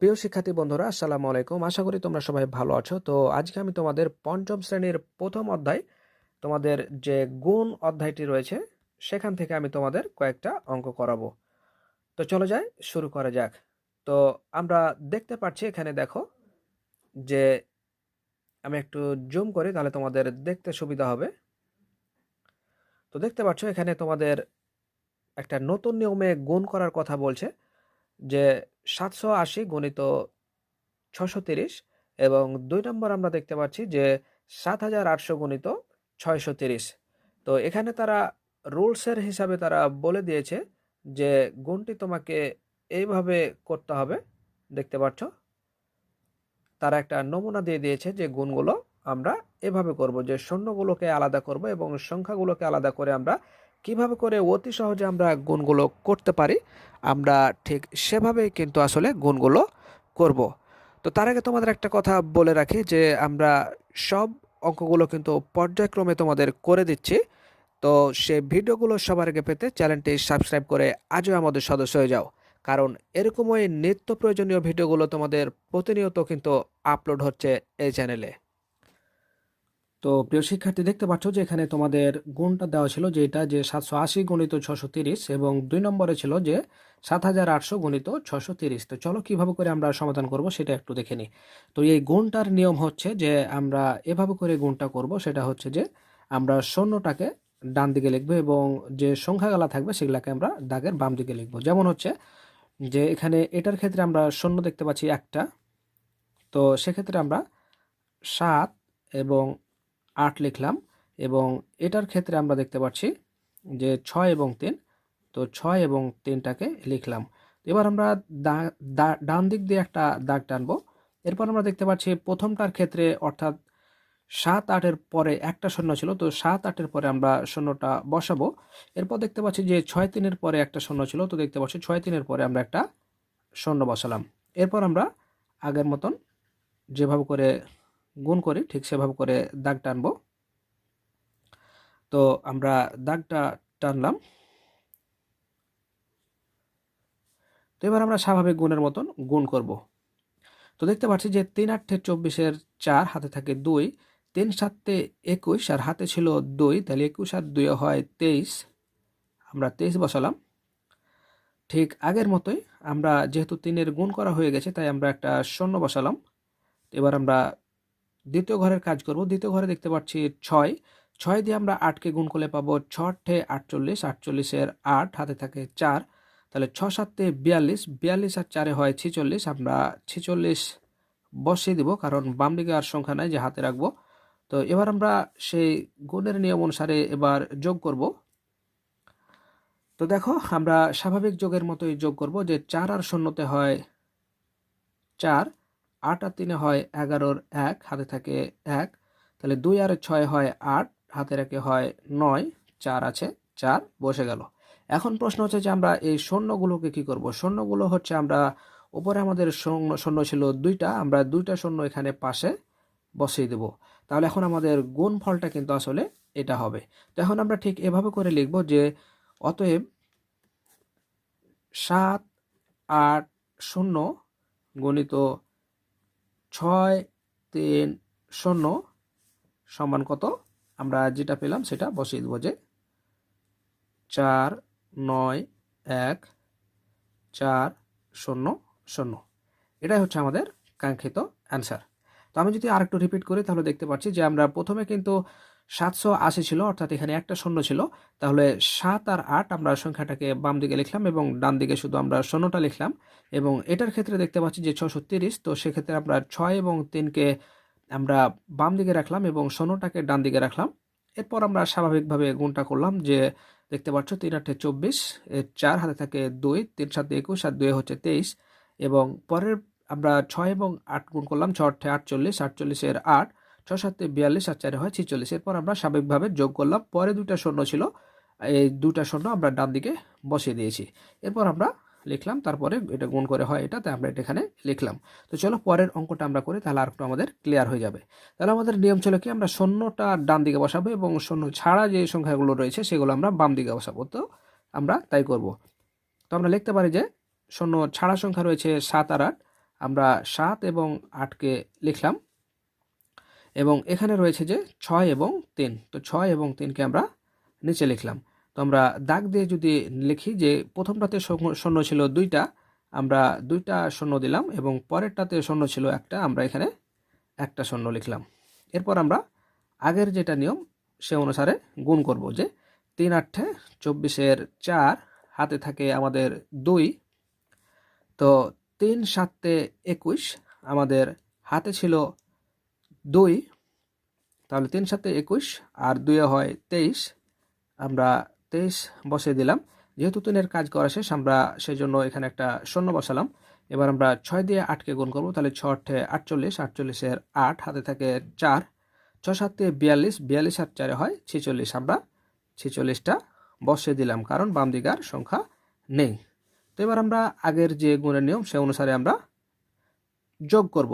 প্রিয় শিক্ষার্থী বন্ধুরা, আসসালামু আলাইকুম। আশা করি তোমরা সবাই ভালো আছো। তো আজকে আমি তোমাদের পঞ্চম শ্রেণির প্রথম অধ্যায়, তোমাদের যে গুণ অধ্যায়টি রয়েছে, সেখান থেকে আমি তোমাদের কয়েকটা অঙ্ক করাবো। তো চলো যাই, শুরু করা যাক। তো আমরা দেখতে পাচ্ছি এখানে দেখো যে আমি একটু জুম করি, তাহলে তোমাদের দেখতে সুবিধা হবে। তো দেখতে পাচ্ছ এখানে তোমাদের একটা নতুন নিয়মে গুণ করার কথা বলছে। যে সাতশো আশি গণিত ছশো তিরিশ এবং দুই নম্বর আমরা দেখতে পাচ্ছি যে সাত হাজার আটশো গণিত ছয়শো তিরিশ। তো এখানে তারা রুলসের হিসাবে তারা বলে দিয়েছে যে গুণটি তোমাকে এইভাবে করতে হবে, দেখতে পাচ্ছ? তারা একটা নমুনা দিয়ে দিয়েছে যে গুণগুলো আমরা এভাবে করব, যে শূন্যগুলোকে আলাদা করব এবং সংখ্যাগুলোকে আলাদা করে আমরা কীভাবে করে অতি সহজে আমরা গুণগুলো করতে পারি, আমরা ঠিক সেভাবেই কিন্তু আসলে গুণগুলো করব। তো তার আগে তোমাদের একটা কথা বলে রাখি যে আমরা সব অঙ্কগুলো কিন্তু পর্যায়ক্রমে তোমাদের করে দিচ্ছি। তো সে ভিডিওগুলো সবার আগে পেতে চ্যানেলটি সাবস্ক্রাইব করে আজও আমাদের সদস্য হয়ে যাও। কারণ এরকমই নিত্য প্রয়োজনীয় ভিডিওগুলো তোমাদের প্রতিনিয়ত কিন্তু আপলোড হচ্ছে এই চ্যানেলে। তো প্রিয় শিক্ষার্থী, দেখতে পাচ্ছ যে এখানে তোমাদের গুণটা দেওয়া ছিল যে এটা যে সাতশো আশি গণিত ছশো তিরিশ এবং দুই নম্বরে ছিল যে সাত হাজার আটশো গণিত ছশো তিরিশ। তো চলো কীভাবে করে আমরা সমাধান করব সেটা একটু দেখে নিই। তো এই গুণটার নিয়ম হচ্ছে যে আমরা এভাবে করে গুণটা করব, সেটা হচ্ছে যে আমরা শূন্যটাকে ডান দিকে লিখব এবং যে সংখ্যাগালা থাকবে সেগুলাকে আমরা দাগের বাম দিকে লিখব। যেমন হচ্ছে যে এখানে এটার ক্ষেত্রে আমরা শূন্য দেখতে পাচ্ছি একটা, তো সেক্ষেত্রে আমরা সাত এবং আট লিখলাম এবং এটার ক্ষেত্রে আমরা দেখতে পাচ্ছি যে ছয় এবং তিন, তো ছয় এবং তিনটাকে লিখলাম। এবার আমরা ডান দিক দিয়ে একটা দাগ টানবো। এরপর আমরা দেখতে পাচ্ছি প্রথমটার ক্ষেত্রে অর্থাৎ সাত আটের পরে একটা শূন্য ছিল, তো সাত আটের পরে আমরা শূন্যটা বসাবো। এরপর দেখতে পাচ্ছি যে ছয় তিনের পরে একটা শূন্য ছিল, তো দেখতে পাচ্ছি ছয় তিনের পরে আমরা একটা শূন্য বসালাম। এরপর আমরা আগের মতন যেভাবে করে গুণ করি, ঠিক সেভাবে করে দাগ টানবো তো আমরা দাগটা টানলাম। তো এবার আমরা স্বাভাবিক গুণের মতন গুণ করব। তো দেখতে পাচ্ছি যে তিন আটে চব্বিশের চার হাতে থাকে দুই, তিন সাতে একুশ আর হাতে ছিল দুই, তাহলে একুশ আর দুই হয় তেইশ। আমরা তেইশ বসালাম। ঠিক আগের মতোই আমরা যেহেতু তিনের গুণ করা হয়ে গেছে, তাই আমরা একটা শূন্য বসালাম। এবার আমরা দ্বিতীয় ঘরের কাজ করব। দ্বিতীয় ঘরে দেখতে পাচ্ছি ছয়। ছয় দিয়ে আমরা আটকে গুণ করলে পাবো ছটে আটচল্লিশ। আটচল্লিশের আট, হাতে থাকে চার। তাহলে ছ সাতে বিয়াল্লিশ। বিয়াল্লিশ আর চারে হয় ছিচল্লিশ। আমরা ছিচল্লিশ বসিয়ে দিব কারণ বাম দিকে আর সংখ্যা নাই যে হাতে রাখব। তো এবার আমরা সেই গুণের নিয়ম অনুসারে এবার যোগ করব। তো দেখো, আমরা স্বাভাবিক যোগের মতোই যোগ করব যে চার আর শূন্যতে হয় চার। আট আর তিনে হয় এগারোর এক, হাতে থাকে এক। তাহলে দুই আর ছয় হয় আট, হাতে রেখে হয় নয়, চার আছে চার, বসে গেল। এখন প্রশ্ন হচ্ছে যে আমরা এই শূন্যগুলোকে কি করব? শূন্যগুলো হচ্ছে আমরা উপরে আমাদের শূন্য শূন্য ছিল দুইটা, আমরা দুইটা শূন্য এখানে পাশে বসিয়ে দেব। তাহলে এখন আমাদের গুণ ফলটা কিন্তু আসলে এটা হবে। তো এখন আমরা ঠিক এভাবে করে লিখব যে অতএব সাত আট শূন্য গণিত ছয় তিন শূন্য সমান কত? আমরা যেটা পেলাম সেটা বসিয়ে দেবো যে চার নয় এক চার শূন্য শূন্য। এটাই হচ্ছে আমাদের কাঙ্ক্ষিত অ্যান্সার তো আমি যদি আরেকটু রিপিট করি, তাহলে দেখতে পাচ্ছি যে আমরা প্রথমে কিন্তু সাতশো আশি ছিল, অর্থাৎ এখানে একটা শূন্য ছিল। তাহলে সাত আর আট আমরা সংখ্যাটাকে বাম দিকে লিখলাম এবং ডান দিকে শুধু আমরা শূন্যটা লিখলাম। এবং এটার ক্ষেত্রে দেখতে পাচ্ছি যে ছশো তিরিশ, তো সেক্ষেত্রে আমরা ছয় এবং তিনকে আমরা বাম দিকে রাখলাম এবং শূন্যটাকে ডান দিকে রাখলাম। এরপর আমরা স্বাভাবিকভাবে গুণটা করলাম যে দেখতে পাচ্ছ তিন আটে চব্বিশ, এর চার হাতে থাকে দুই, তিন সাতে একুশ, আর দুই হচ্ছে তেইশ। এবং পরের আমরা ছয় এবং আট গুণ করলাম ছ আটে আটচল্লিশ, আটচল্লিশের আট। ছ বিয়াল্লিশ আর চারে হয় ছিচল্লিশ। এরপর আমরা স্বাভাবিকভাবে যোগ করলাম। পরে দুইটা শূন্য ছিল। এই দুটা শূন্য আমরা ডান দিকে বসিয়ে দিয়েছি। এরপর আমরা লিখলাম, তারপরে এটা গুণ করে হয় এটা, তাই আমরা এটা এখানে লিখলাম। তো চলো পরের অঙ্কটা আমরা করি, তাহলে আর একটু আমাদের ক্লিয়ার হয়ে যাবে। তাহলে আমাদের নিয়ম ছিল কি, আমরা শূন্যটা ডান দিকে বসাবো এবং শূন্য ছাড়া যে সংখ্যাগুলো রয়েছে সেগুলো আমরা বাম দিকে বসাবো। তো আমরা তাই করব। তো আমরা লিখতে পারি যে শূন্য ছাড়া সংখ্যা রয়েছে সাত আর আট। আমরা সাত এবং আটকে লিখলাম। এবং এখানে রয়েছে যে ছয় এবং তিন। তো ছয় এবং তিনকে আমরা নিচে লিখলাম। তো আমরা দাগ দিয়ে যদি লিখি যে প্রথমটাতে শূন্য- ছিল দুইটা, আমরা দুইটা শূন্য দিলাম এবং পরেরটাতে শূন্য ছিল একটা, আমরা এখানে একটা শূন্য লিখলাম। এরপর আমরা আগের যেটা নিয়ম, সে অনুসারে গুণ করব যে তিন আটে চব্বিশের চার হাতে থাকে আমাদের দুই। তো তিন সাতে একুশ, আমাদের হাতে ছিল দুই, তাহলে তিন সাতে একুশ আর দুইয়ে হয় তেইশ। আমরা তেইশ বসে দিলাম। যেহেতু তিনের কাজ করা শেষ, আমরা সেই জন্য এখানে একটা শূন্য বসালাম। এবার আমরা ছয় দিয়ে আটকে গুণ করব, তাহলে ছ আটে আটচল্লিশ, আটচল্লিশের আট, হাতে থাকে চার। ছ সাতে বিয়াল্লিশ বিয়াল্লিশ আর চারে হয় ছেচল্লিশ। আমরা ছেচল্লিশটা বসে দিলাম, কারণ বাম দিকার সংখ্যা নেই। তো এবার আমরা আগের যে গুণের নিয়ম, সে অনুসারে আমরা যোগ করব।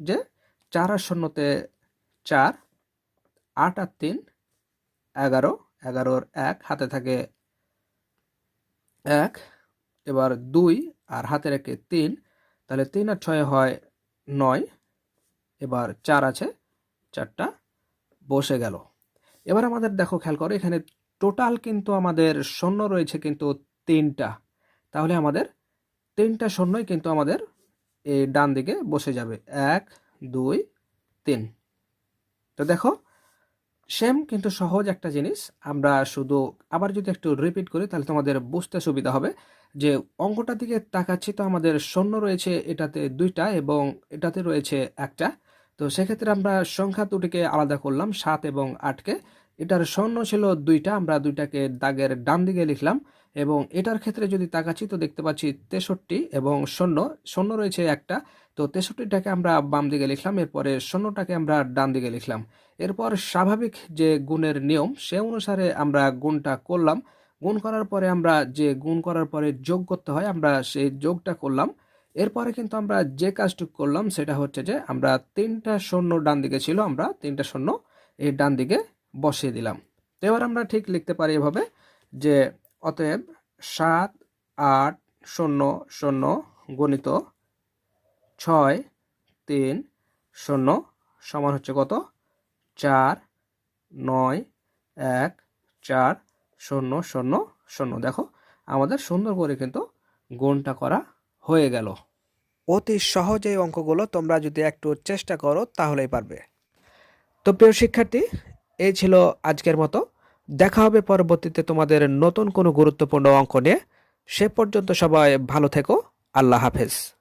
যে চার আর শূন্যতে চার, আট আর তিন, এগারো, এগারোর এক, হাতে থাকে এক, এবার দুই আর হাতে রেখে তিন, তাহলে তিন আর ছয় হয় নয়, এবার চার আছে, চারটা বসে গেল। এবার আমাদের দেখো খেয়াল করো, এখানে টোটাল কিন্তু আমাদের শূন্য রয়েছে কিন্তু তিনটা, তাহলে আমাদের তিনটা শূন্যই কিন্তু আমাদের এই ডান দিকে বসে যাবে। এক দুই, তিন। তো দেখো সেম কিন্তু সহজ একটা জিনিস। আমরা শুধু আবার যদি একটু রিপিট করি, তাহলে তোমাদের বুঝতে সুবিধা হবে যে অঙ্কটার দিকে তাকাচ্ছি তো আমাদের শূন্য রয়েছে এটাতে দুইটা এবং এটাতে রয়েছে একটা। তো সেক্ষেত্রে আমরা সংখ্যা দুটিকে আলাদা করলাম, সাত এবং আটকে। এটার শূন্য ছিল দুইটা, আমরা দুইটাকে দাগের ডান দিকে লিখলাম। এবং এটার ক্ষেত্রে যদি তাকাচ্ছি, তো দেখতে পাচ্ছি তেষট্টি এবং শূন্য। শূন্য রয়েছে একটা। তো তেষট্টিটাকে আমরা বাম দিকে লিখলাম, এরপরে শূন্যটাকে আমরা ডান দিকে লিখলাম। এরপর স্বাভাবিক যে গুণের নিয়ম, সে অনুসারে আমরা গুণটা করলাম। গুণ করার পরে আমরা যে গুণ করার পরে যোগ করতে হয়, আমরা সেই যোগটা করলাম। এরপরে কিন্তু আমরা যে কাজটুকু করলাম, সেটা হচ্ছে যে আমরা তিনটা শূন্য ডান দিকে ছিল, আমরা তিনটা শূন্য এই ডান দিকে বসিয়ে দিলাম। তো এবার আমরা ঠিক লিখতে পারি এভাবে যে অতএব সাত আট শূন্য শূন্য গণিত ছয় তিন শূন্য সমান হচ্ছে কত? চার, নয়, এক, চার, শূন্য শূন্য শূন্য। দেখো, আমাদের সুন্দর করে কিন্তু গুণটা করা হয়ে গেল। অতি সহজ অঙ্কগুলো তোমরা যদি একটু চেষ্টা করো, তাহলেই পারবে। তো প্রিয় শিক্ষার্থী, এই ছিল আজকের মতো। দেখা হবে পরবর্তীতে তোমাদের নতুন কোনো গুরুত্বপূর্ণ অঙ্ক নিয়ে। সে পর্যন্ত সবাই ভালো থেকো। আল্লাহ হাফেজ।